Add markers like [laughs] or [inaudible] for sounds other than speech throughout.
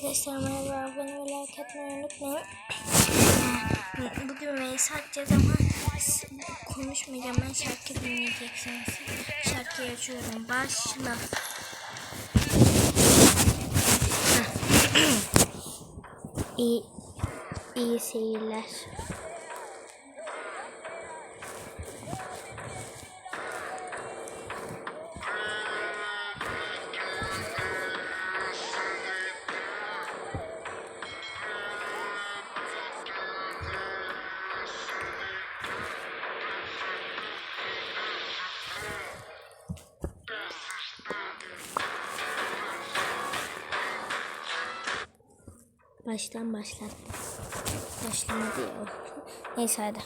Arkadaşlar merhaba abone ve like atmayı unutmayın. Bugün Veysel atacağız ama konuşmayacağım ben şarkı dinleyeceksiniz. Şarkıyı açıyorum. Başla. [clears throat] iyi, iyi seyirler. Baştan başlattım. Başlamadı ya. Neyse hadi.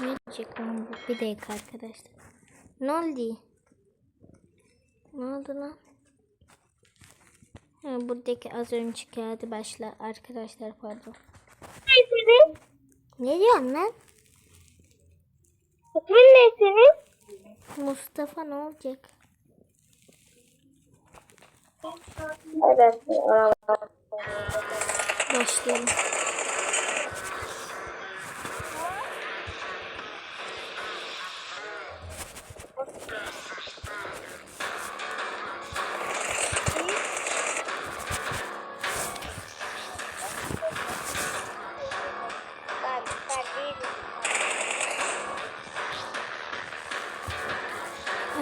ne diyecek lan bu? Bir dakika arkadaşlar. Ne oldu? Ne oldu lan? Buradaki az önceki hadi başla arkadaşlar pardon. Senin? Ne diyorsun lan? İsmin ne senin? Mustafa ne olacak? Evet. Başlayalım.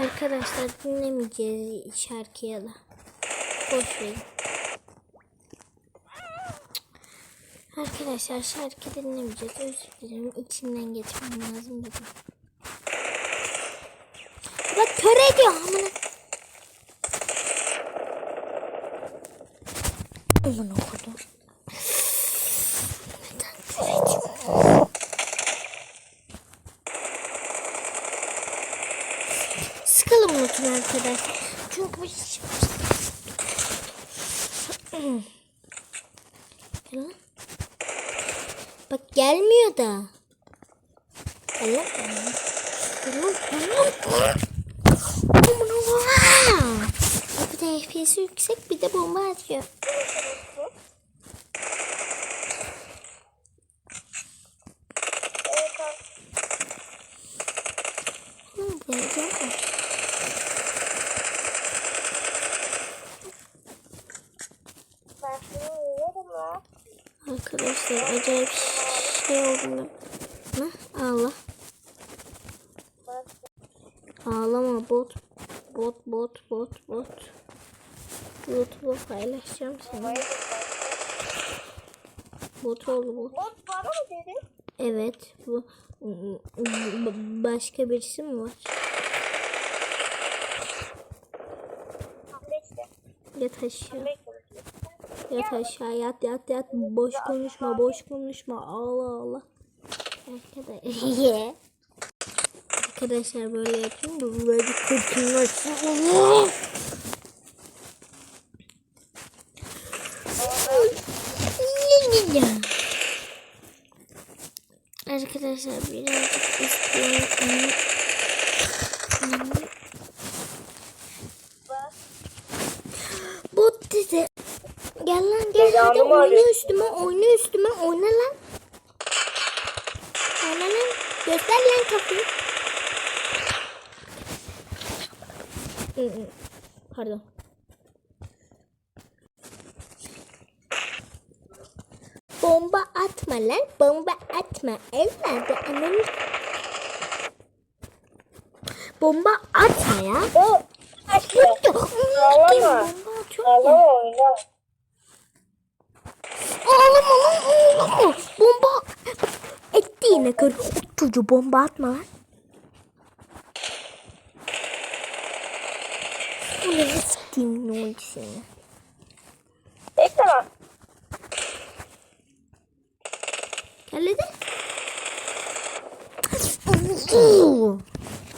Arkadaşlar dinlemeyeceğiz şarkıyı da. Boş verin. Arkadaşlar şarkı dinlemeyeceğiz. Özür dilerim. İçinden geçmem lazım dedim. Bak kör ediyor amına. Aman okudum. Neden kör ediyor? Sıkalım unutun arkadaşlar. Çünkü. Bak gelmiyor da. Gel Bir de FPS'i yüksek bir de bomba atıyor. Evet, abi. Hı, geleceğim mi? Ben seni yiyorum ya. Arkadaşlar acayip şey oldu. Ne? Allah. Bak, Ağlama bot. Bot bot bot bot. YouTube'a paylaşacağım seni. Bot oldu bot. Bot bana mı dedin? Evet. Bu başka birisi mi var? Yat aşağı. Yat aşağı. Yat yat yat. Boş konuşma. Boş konuşma. Ağla ağla. Arkadaşlar. [laughs] Arkadaşlar böyle yapayım da böyle kurtulması [laughs] olur. Arkadaşlar birazcık istiyorum. Bak. Bot dedi. Gel lan gel Belanı hadi mı oyna üstüme oyna üstüme oyna lan. Oyna lan. Göster lan kapıyı. Pardon. Bomba atma lan. Bomba atma. Evladı ananı. Bomba atma ya. O. Açma. Ağlama. Bomba atıyor. Ağlama oyna. Ağlama lan ağlama. Bomba etti yine kır. Çocuğu bomba atma lan. Bu ne siktiğin ne oldu seni? Bekle lan. Gel hadi.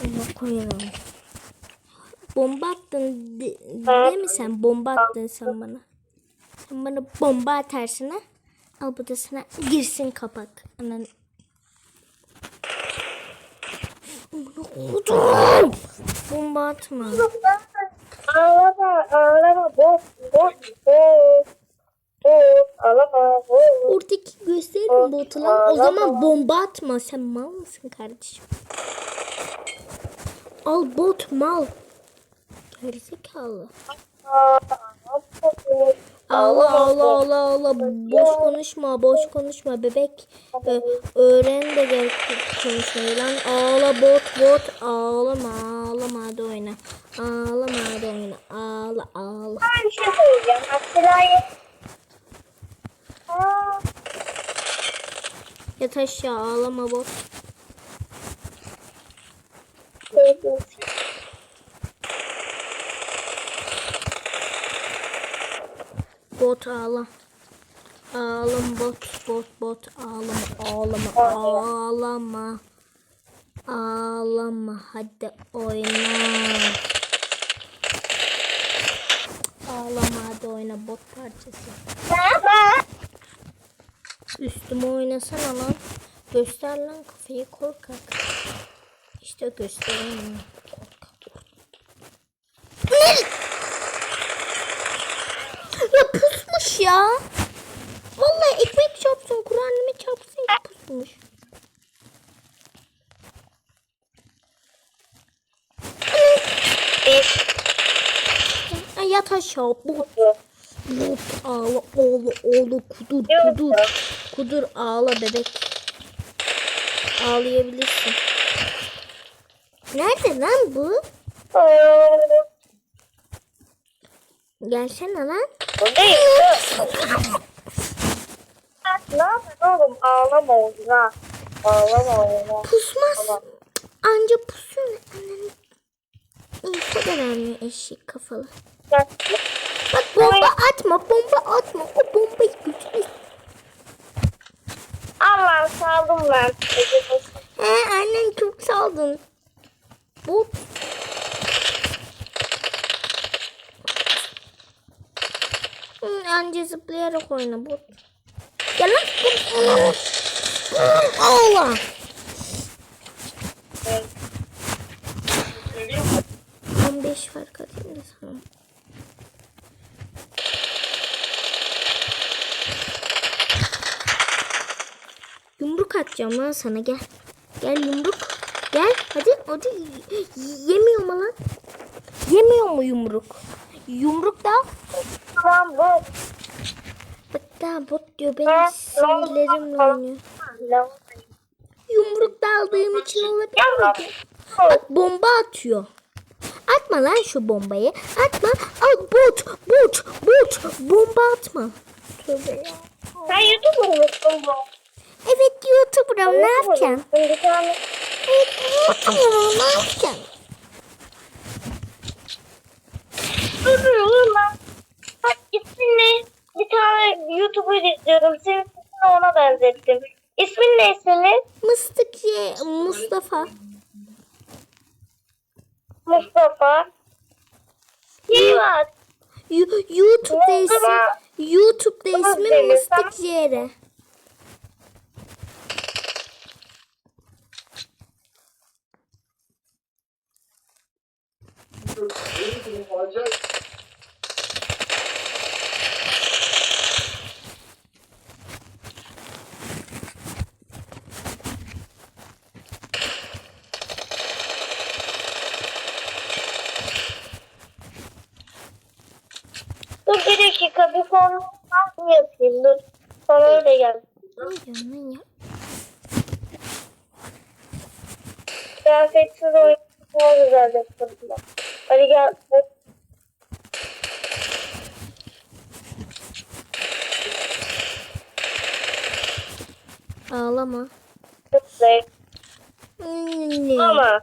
Allah koyalım. Bomba attın de- değil mi sen? Bomba attın sen bana. Sen bana bomba atarsın ha. Al bu da sana girsin kapak. Anan. Oğlum, Bomba atma. Ağlama, ağlama, boş, boş, boş. Oradaki gösterin botu lan. O zaman bomba atma. Sen mal mısın kardeşim? Al bot mal. Gerizekalı. Allah Allah Allah Allah. Boş konuşma boş konuşma bebek. Ö- öğren de gel konuşmayı lan. Ağla bot bot. Ağlama ağlama hadi oyna. Ağlama hadi oyna. Ağla ağla. Ben şey söyleyeceğim. Hatırlayın. Aa, yat aşağı ağlama bot bot ağla ağlama bot bot bot ağlama ağlama ağlama ağlama hadi oyna ağlama hadi oyna bot parçası. Üstüme oynasana lan. Göster lan kafayı korkak. İşte göstereyim. Korkak. ya pusmuş ya. Vallahi ekmek çarpsın, Kur'an'ıma çarpsın ki pusmuş. Yat aşağı. Bot. Bot ağla oğlu oğlu kudur kudur. Kudur ağla bebek. Ağlayabilirsin. Nerede lan bu? Gelsene lan. Bu değil. Ne yapıyorsun oğlum? Ağlama oğlum ha. Ağlama oğlum. Pusmaz. Anca pusuyor. Ananı. İnfo da vermiyor eşek kafalı. Bak bomba atma bomba atma. O bombayı götürür. Allah saldım ben. He annen çok saldın. Bot. Anca zıplayarak oyna bot. Gel lan. Allah. On beş fark atayım da sana. Yumruk atacağım lan sana gel. Gel yumruk. Gel hadi hadi. Yemiyor mu lan? Yemiyor mu yumruk? Yumruk da Tamam bu. daha bot diyor benim sinirlerimle oynuyor. Yumruk da aldığım için olabilir mi? ki? Bak bomba atıyor. Atma lan şu bombayı. Atma. Al bot bot bot. Bomba atma. Tövbe ya. Sen YouTube'u musun bu? Evet YouTuber'ım ne yapacaksın? Evet YouTuber'ım ne yapacaksın? Dur dur lan. Bak isminle bir tane YouTuber izliyorum. Senin sesini ona benzettim. İsmin ne senin? Mıstık ye Mustafa. Mustafa. İyi. Yu- YouTube'da ismi Mustafa. YouTube'da Tamam, ismi Zeynep, Mıstık Ciğeri. Dur bir dakika bir nasıl yapayım dur. Sana öyle gel. Ne lan ya? Kıyafetsiz oyun daha güzel yaptım. Hadi gel. Ağlama. Tıklayın. Hmm, Ama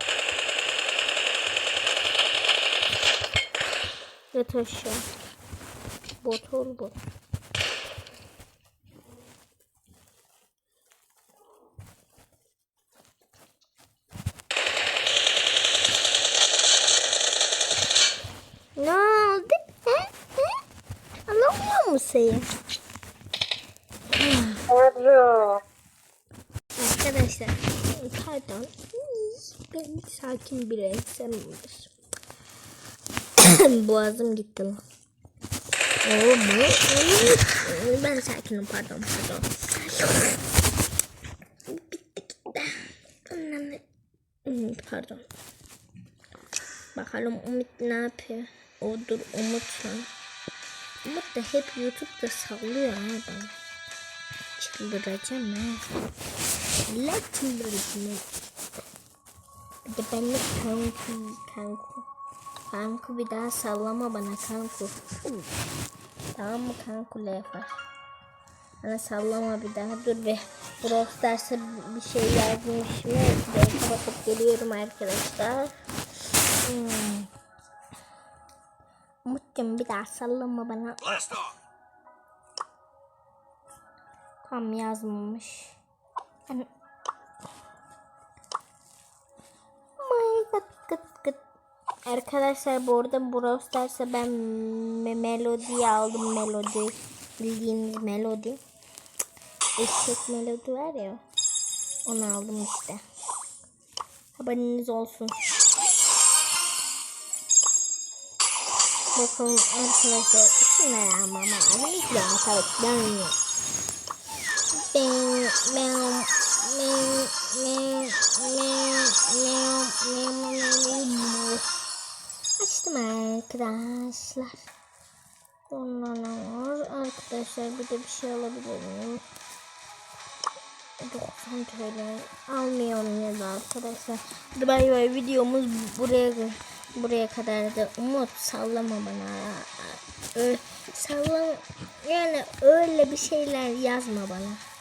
Yat aşağı. Bot ol bot. Ne oldu? He? He? Anlamıyor musun? Kızım. Arkadaşlar pardon ben sakin bir insanımdır. [coughs] Boğazım gitti lan. Bu- ben sakinim pardon pardon. Bitti gitti. Pardon. Bakalım Umut ne yapıyor? O dur Umut lan. Umut da hep YouTube'da sallıyor ha bana. Çıldıracağım ha. La çıldıracağım. Bir de benimle kanku kanku. Kanku bir daha sallama bana kanku. Tamam mı kanku lefa? Bana sallama bir daha. Dur be. Brawl Stars'a bir şey yazmış mı? Ben bakıp geliyorum arkadaşlar. Hmm. Umut'cum bir daha sallama bana. Tam yazmamış. Yani... My God, gıt gıt. Arkadaşlar bu arada Brawl Stars'a ben me- melodi aldım melodi. Bildiğiniz melodi. Eşek melodi var ya. Onu aldım işte. Haberiniz olsun. Bakalım arkadaşlar. Şuna ya mama. Ne izliyorum tabii. Ben ben ben ben ben ben ben Açtım arkadaşlar. Ondan arkadaşlar bir de bir şey alabilir miyim? 90 TL almıyorum ya da arkadaşlar. Bay bay videomuz buraya buraya kadardı. Umut sallama bana. Ö, sallama yani öyle bir şeyler yazma bana.